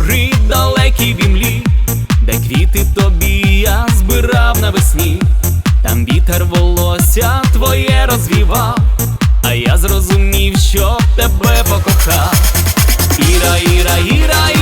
гори далекі в імлі, де квіти тобі я збирав навесні, там вітер волосся твоє розвівав, а я зрозумів, що тебе покохав. Іра, іра, іра.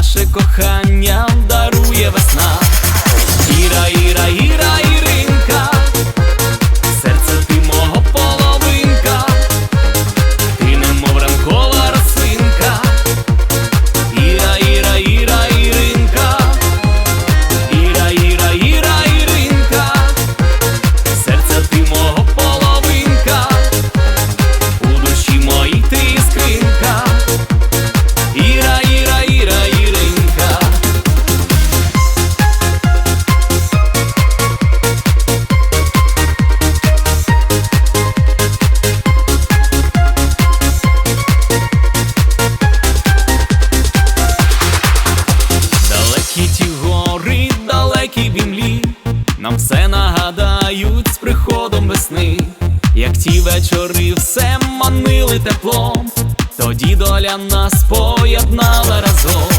наше кохання. Пташки бімлі, нам все нагадають з приходом весни, як ті вечори все манили теплом, тоді доля нас поєднала разом.